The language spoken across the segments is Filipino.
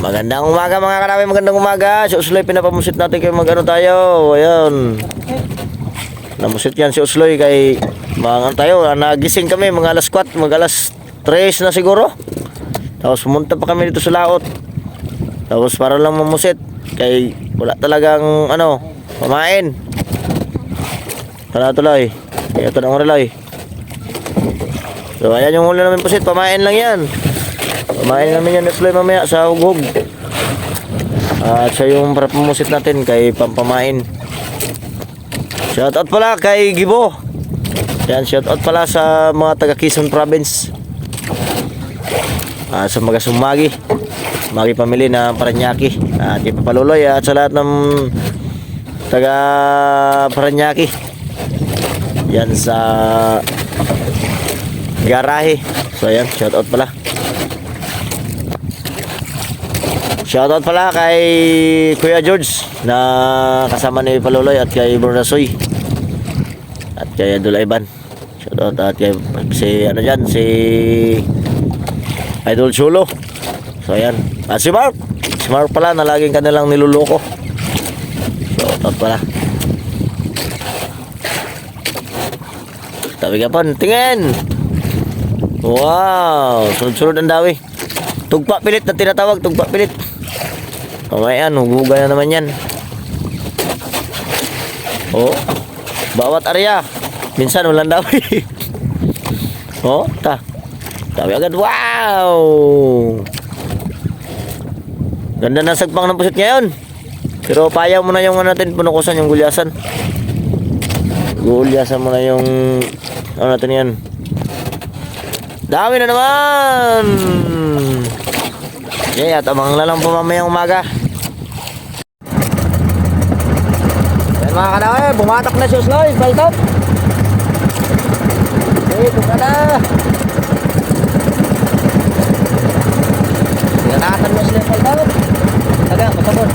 Magandang umaga mga karami, magandang umaga. Si Usloy, pinapamusit natin kayo mag-ano tayo. Ayan. Namusit yan si Usloy kay mga ano tayo, ah, nagising kami mga alas 4, mga alas 3 na siguro. Tapos pumunta pa kami dito sa laot. Tapos para lang mamusit kay wala talagang ano, pamain. Tara tuloy. Ito na ang relay. So ayan yung huli namin pusit, pamain lang yan. Pamain namin yan Usloy mamaya sa hugog. At siya yung para pamusit natin kay pampamain. Shoutout pala kay Gibo. Yan, shoutout pala sa mga taga Quezon Province. Ah, sa mga sumagi. Magi pamili na Paranaque. At ipapaluloy at sa lahat ng taga Paranaque. Yan sa garahe. So yan, shoutout pala. Shoutout pala kay Kuya George na kasama ni Paluloy at kay Brunasoy at kay Idol Ivan. Shoutout at kay si ano dyan, si Idol Chulo. So ayan. At si Mark. Si Mark pala na laging kanilang niluloko. Shoutout pala. Tabi ka pa, tingin! Wow! Sunod-sunod ang dawi. Tugpa pilit na tinatawag, tugpa pilit. Okay yan, hugugan na naman yan. Oh, bawat area. Minsan walang dawi. oh, ta. Dawi agad. Wow! Ganda ng sagpang ng pusit ngayon. Pero payaw mo na yung ano natin, punukusan yung gulyasan. Gulyasan mo na yung ano natin yan. Dami na naman! Okay, at abang lang po mamayang umaga. Yan mga kanawe, bumatak na si Osloy, baltot. Okay, ito ka na. Tinanatan mo sila baltot. Taga, pasabot.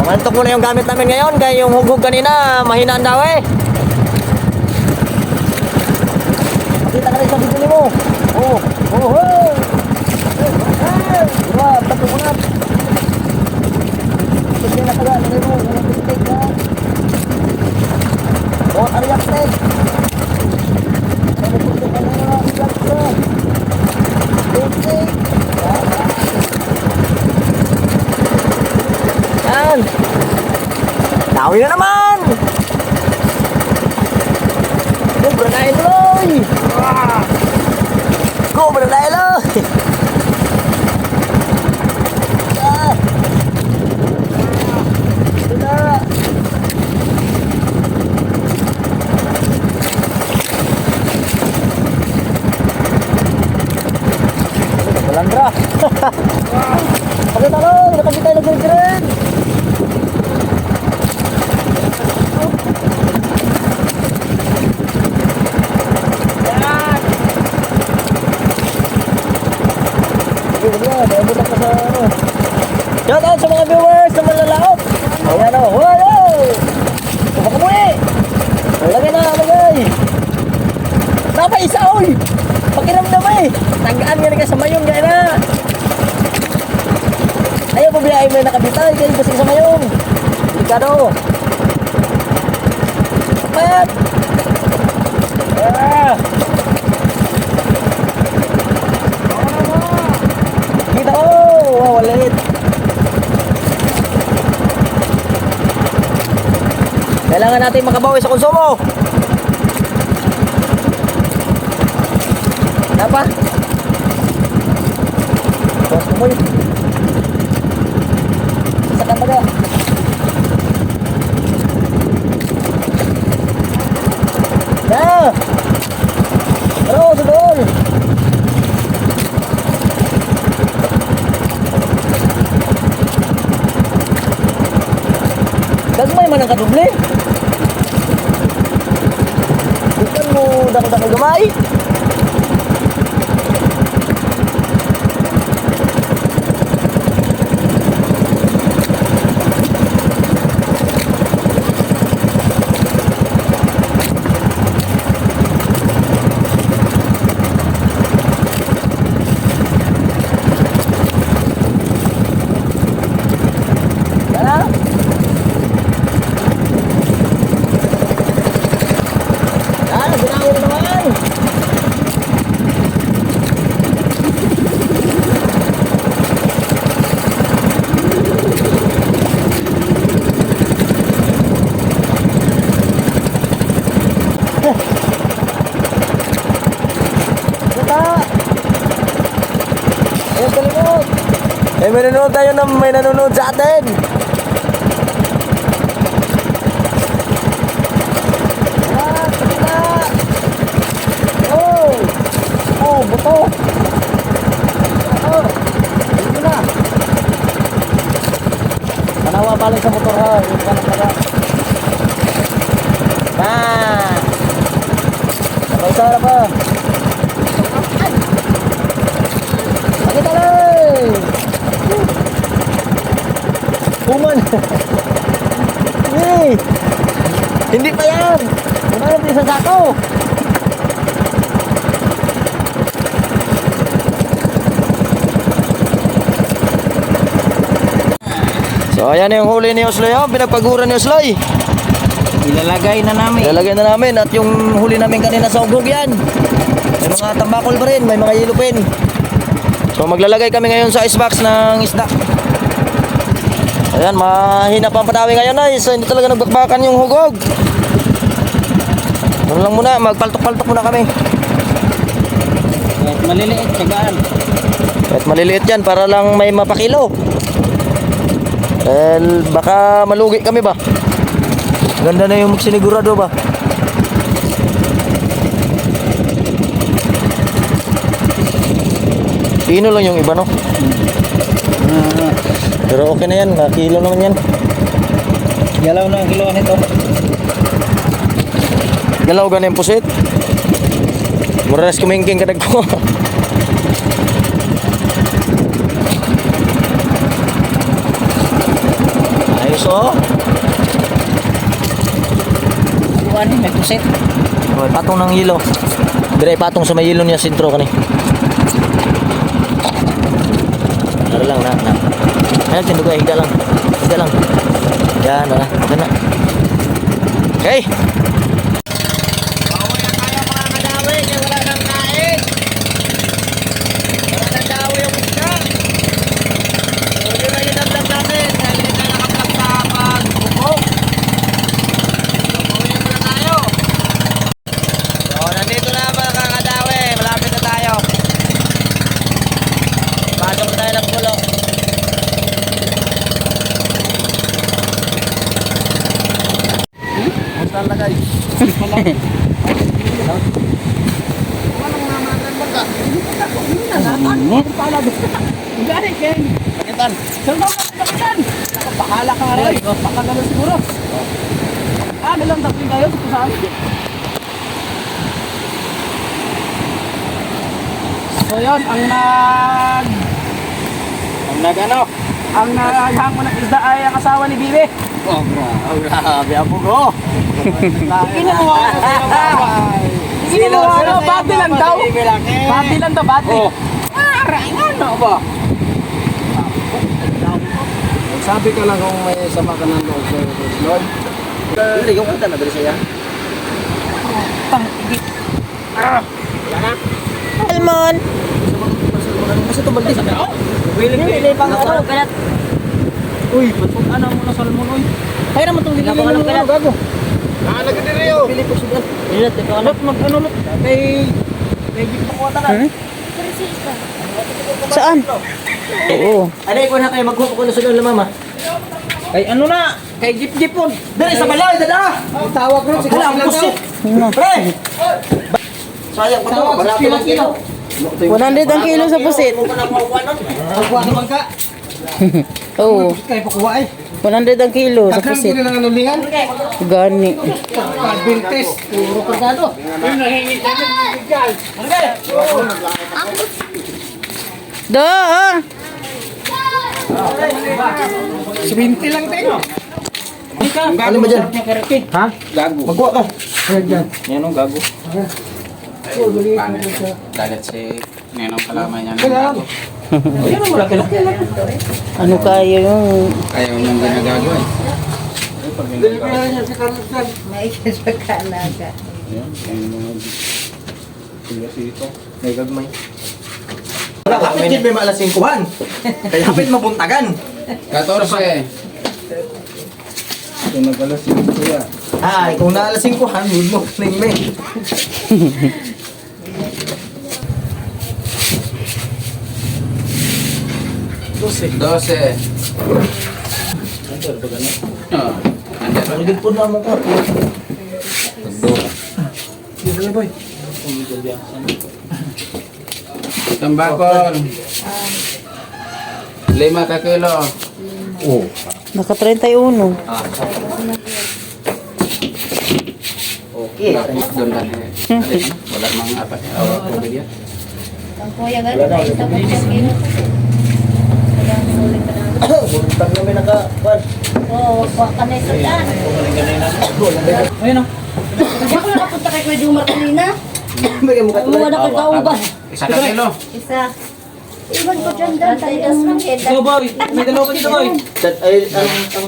Pamantok mo na yung gamit namin ngayon, kaya yung hugog kanina, mahinaan daw eh. Kita ka rin sa bibili mo. Oh, oh, oh. Hey, diba, tapo ko na. Sige na taga, nilay mo, wala pistik ka. Oh, ariyak kanina, ariyak ka. Pistik. Yan. Dawi na naman. Cobra na Eloy! Cobra na Eloy! Ah! Ito na! Balandra! Pakita lang! Nakabit tayo ng green! Shout out sa mga viewers na malalaot. Ayan o. Wow! Baka eh. Lagay na, lagay. Napa isa oy. Pakiramdam eh. Tagaan nga ka sa mayong gaya na. Ayaw po biyahe mo yung nakabitay. Kayo basing sa mayong. Delikado. Pat! Ah! Kita ko! Wow, walit! Kailangan natin makabawi sa konsumo! Pa? Tapos kumoy. Sa kambaga. Na! Gagmay man ang kaduble. Bukan mo dako-dako gamay. Eh, may nanonood tayo na may nanonood sa atin. Ah, sakita! Oh! Oh, buto! Oh! Dito na! Manawa balik sa motor ha. Yung kanan taga. Na! Sabay sa pa. Sakita lang! Kuman! Hey! Hindi pa yan! Kumain din sa sako! So ayan yung huli ni Osloy oh. Pinagpaguran ni Osloy. Ilalagay na namin. Ilalagay na namin at yung huli namin kanina sa ugog yan. May mga tambakol pa rin, may mga yellow pin. So maglalagay kami ngayon sa icebox ng isda. Ayan, mahina pa ang patawi ngayon ay. So hindi talaga nagbakbakan yung hugog. Ano lang muna, magpaltok-paltok muna kami. Kahit maliliit, tsagaan. Kahit maliliit yan para lang may mapakilo. Dahil baka malugi kami ba? Ganda na yung sinigurado ba? Pino lang yung iba no? Uh, Pero okay na yan, kilo naman yan. galaw na ang kilo nito. Galaw yung pusit. Mura na kumingking kadag ko. Ayos oh. Ano, may pusit. Oh, patong ng yelo. Dire patong sa may yelo niya sintro kani. Ano lang na na. Ayan tindugo higa lang. Higa lang. Yan na. Yan na. Okay. So, nandito na mga kakadawi. Malapit na tayo. Pasok na tayo ng pulo. Saan na guys? Pakala ka nga rin. Pakala na siguro. Ah, dalang tapin kayo. Ito saan? So yun, ang nag... Ang nag ano? Ang naghango ng isda ay ang asawa ni Bibi. Oh, grabe ang pugo. Ino mo Ino mo ano? Bati lang daw. Bati lang daw, bati. Ah, raingan na ba? Sabi ka lang kung may sama ka ng loob sa Lord. Hindi, yung kanta na dali siya. Tang, Salmon. Kasi tumaldi sa Hindi pang ano, kalat. Uy, ba't ano mo na salmon, uy? Kaya naman itong Hindi nililin ko ng gago. Ah, nagdiri yun. Pili po siya. Nilat, ito ano? Mag ano, lot? Kay... Kay Jeep Pakuha ka. Saan? Oo. Ano ko na kayo maghupo ko na sa loob mama. Kay ano na? Kay Jeep Jeep po. Dali sa balay, dada. Tawag ko si Wala, ang pusit. Pre! Sayang pa to, marami lang kilo. 100 ang kilo sa pusit. Kung ka na makuha nun. Pakuha naman ka. Oo. Kay Pakuha ay. 100 ang kilo sa pusit. ko ng anulingan. Gani. Adventist. Puro kargado. Do, ah. Swinty lang tayo. Ano ba dyan? Ha? Gago. Magkuha ka. Yan ang gago. Dalit si Nenong kalaman niya. Yan ang malaki-laki. Ano kaya yung... Ayaw niyang ginagago eh. Yan, yung mga tigas ito. May gagmay. Wala, kapit yun may maalasingkuhan. Kaya kapit mabuntagan. 14. Ito nagalas yung kuya. Ay, kung naalasingkuhan, huwag mo. Ning may. 12. 12. Oh, andyan. Paligid po na mo ka. Sige, boy. Tambakol. Lima ka kilo. Naka 31. Okay. Doon lang. Alin, Wala mga apat. Oh, tubig yan. Kuya, ganun tayo sa pagkakilo. Buntag kami naka... Kwan. Oo, wag ka na isa dyan. Ayun o. Hindi ako nakapunta kay Kuya Jumar kanina. Bigyan mo ka Umuha na kay Kauban. Isa ka kilo. Isa. Iwan ko dyan dyan. Tayo lang. boy. May dalawa pa dito boy. Ay, ang